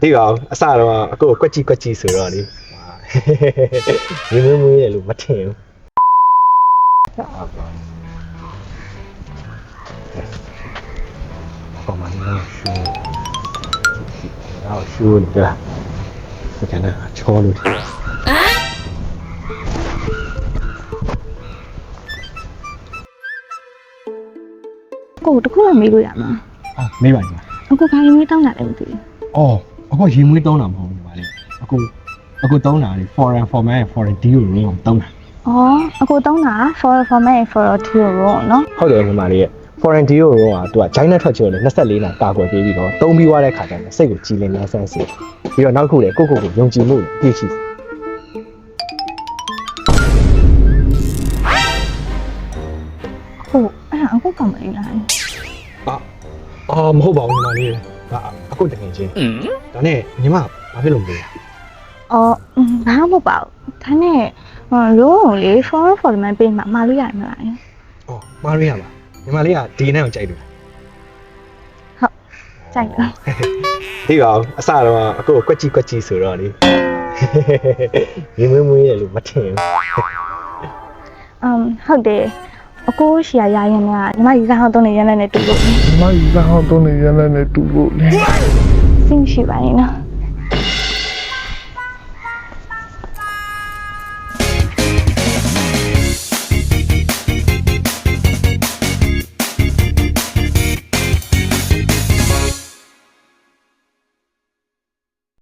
ဒီကောင်အစတော့အကိုကွက်ကြီးကွက်ကြီးဆိုတော့လေဟာရင်းမွေးမွေးရလို့မထင်ဘူးဟောမနေတော့ရှူတော့ရှူနေကြလားစကန်နာချောလို့ကိုတခုမှမေးလို့ရမှာအာမေးပါညီမအခုဘာရင်မွေးတောင်းတာလည်းမသိဘူးအော် အခုရင်မွေးတောင်းတာမဟုတ်ဘူးညီမလေးအခုအခုတောင်းတာလေ foreign format foreign deal လို့တောင်းတာ။အော်အခုတောင်းတာ for format for two ရောနော်ဟုတ်တယ်ညီမလေးရဲ့ foreign deal တော့ကသူက China ထွက်ချင်တယ်24နာကာကွယ်ပေးပြီးတော့သုံးပြီးွားတဲ့ခါကျရင်စိတ်ကိုကြည်လင်နေဆန်းစီပြီးတော့နောက်တစ်ခုလေကိုကိုကိုယုံကြည်မှုအပြည့်ရှိစေ။ဟုတ်အဲ့ဒါအခုကမလေးလားအာအော်မဟုတ်ပါဘူးညီမလေး ဒါအခုတကယ်ချင်းဒါနဲ့ညီမဘာဖြစ်လို့မလဲ။အော်ဘာမှမဟုတ်ပါဘူး။ဒါနဲ့ဟိုရိုးလေ for format ပေးမှာမလို့ရမှာလားအော်မာရီယာပါညီမလေးကဒီနဲ့ကိုကြိုက်တယ်။ကြိုက်လားဒီကောင်အစတော့အခုကွက်ကြီးကွက်ကြီးဆိုတော့လေရင်းမွေးမွေးရလို့မထင်ဘူး။အမ်ဟုတ်တယ်။ အကိုရှီယာရရင်ကညီမကြီးစားဟောင်းတုံးနေရမ်းနဲ့တူလို့ဒီမကြီးကဟောင်းတုံးနေရလဲနဲ့တူလို့လေစင်းရှိပါရင်နော်